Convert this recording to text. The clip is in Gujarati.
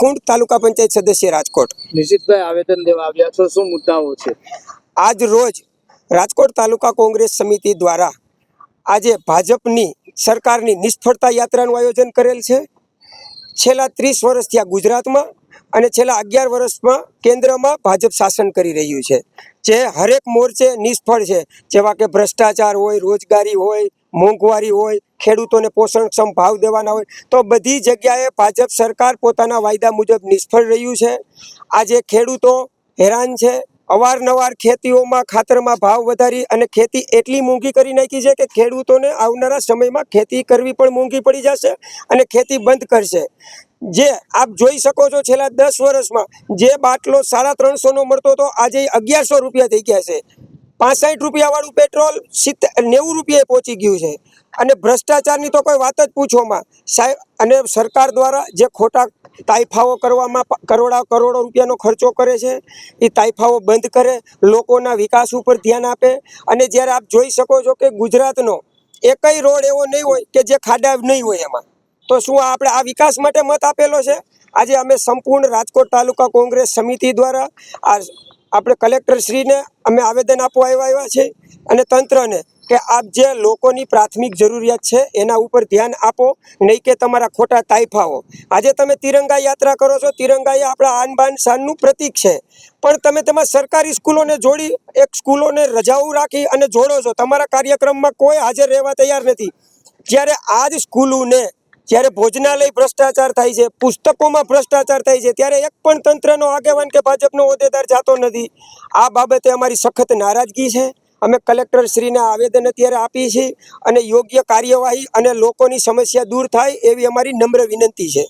કુંડ તાલુકા પંચાયત સદસ્ય રાજકોટ. નિશિતભાઈ આવેદન દેવા આવ્યા છો. શું મુદ્દાઓ છે? આજ રોજ રાજકોટ તાલુકા કોંગ્રેસ સમિતિ દ્વારા આજે ભાજપની સરકારની નિષ્ફળતા યાત્રાનું આયોજન કરેલ છે. છેલ્લા ત્રીસ વર્ષથી આ ગુજરાતમાં અને છેલ્લા અગિયાર વર્ષમાં કેન્દ્રમાં ભાજપ શાસન કરી રહ્યું છે. જે હરેક મોરચે નિષ્ફળ છે. જેવા કે ભ્રષ્ટાચાર હોય રોજગારી હોય મોંઘવારી હોય ખેડૂતોને પોષણક્ષમ ભાવ દેવાના હોય તો બધી જગ્યાએ ભાજપ સરકાર પોતાના વાયદા મુજબ નિષ્ફળ રહ્યું છે. આજે ખેડૂતો હેરાન છે. અવારનવાર ખેતીઓમાં ખાતરમાં ભાવ વધારી અને ખેતી એટલી મોંઘી કરી નાખી છે કે ખેડૂતોને આવનારા સમયમાં ખેતી કરવી પણ મોંઘી પડી જશે અને ખેતી બંધ કરશે. જે આપ જોઈ શકો છો છેલ્લા દસ વર્ષમાં જે બાટલો સાડા ત્રણસોનો મળતો હતો, આજે અગિયારસો રૂપિયા થઈ ગયા છે. પાસઠ રૂપિયાવાળું પેટ્રોલ સિત્તેર નેવું રૂપિયાએ પહોંચી ગયું છે. અને ભ્રષ્ટાચારની તો કોઈ વાત જ પૂછોમાં સાહેબ, અને સરકાર દ્વારા જે ખોટા તાઇફાઓ કરવામાં કરોડા, કરોડો રૂપિયાનો ખર્ચો કરે છે, એ તાઇફાઓ બંધ કરે, લોકોના વિકાસ ઉપર ધ્યાન આપે. અને જ્યારે આપ જોઈ શકો છો કે ગુજરાતનો એકય રોડ એવો નહીં હોય કે જે ખાડા નહીં હોય એમાં. તો શું આપણે આ વિકાસ માટે મત આપેલો છે? આજે અમે સંપૂર્ણ રાજકોટ તાલુકા કોંગ્રેસ સમિતિ દ્વારા આ આપણે કલેક્ટરશ્રીને અમે આવેદન આપવા આવ્યા છે અને તંત્રને કે આપ જે લોકોની પ્રાથમિક જરૂરિયાત છે એના ઉપર ધ્યાન આપો, નહીં કે તમારા ખોટા તાઇફાઓ આજે તમે તિરંગા યાત્રા કરો છો, તિરંગા એ આપણા આન બાન શાનનું પ્રતીક છે. પણ તમે તમારા સરકારી સ્કૂલોને જોડી, એક સ્કૂલોને રજાઓ રાખી અને જોડો છો. તમારા કાર્યક્રમમાં કોઈ હાજર રહેવા તૈયાર નથી. જ્યારે આ જ સ્કૂલોને જ્યારે ભોજનાલય ભ્રષ્ટાચાર થાય છે, પુસ્તકોમાં ભ્રષ્ટાચાર થાય છે, ત્યારે એક પણ તંત્રનો આગેવાન કે ભાજપનો હોદ્દેદાર જાતો નથી. આ બાબતે અમારી સખત નારાજગી છે. અમે કલેક્ટર શ્રીને આવેદન અત્યારે આપીએ છીએ અને યોગ્ય કાર્યવાહી અને લોકોની સમસ્યા દૂર થાય એવી અમારી નમ્ર વિનંતી છે.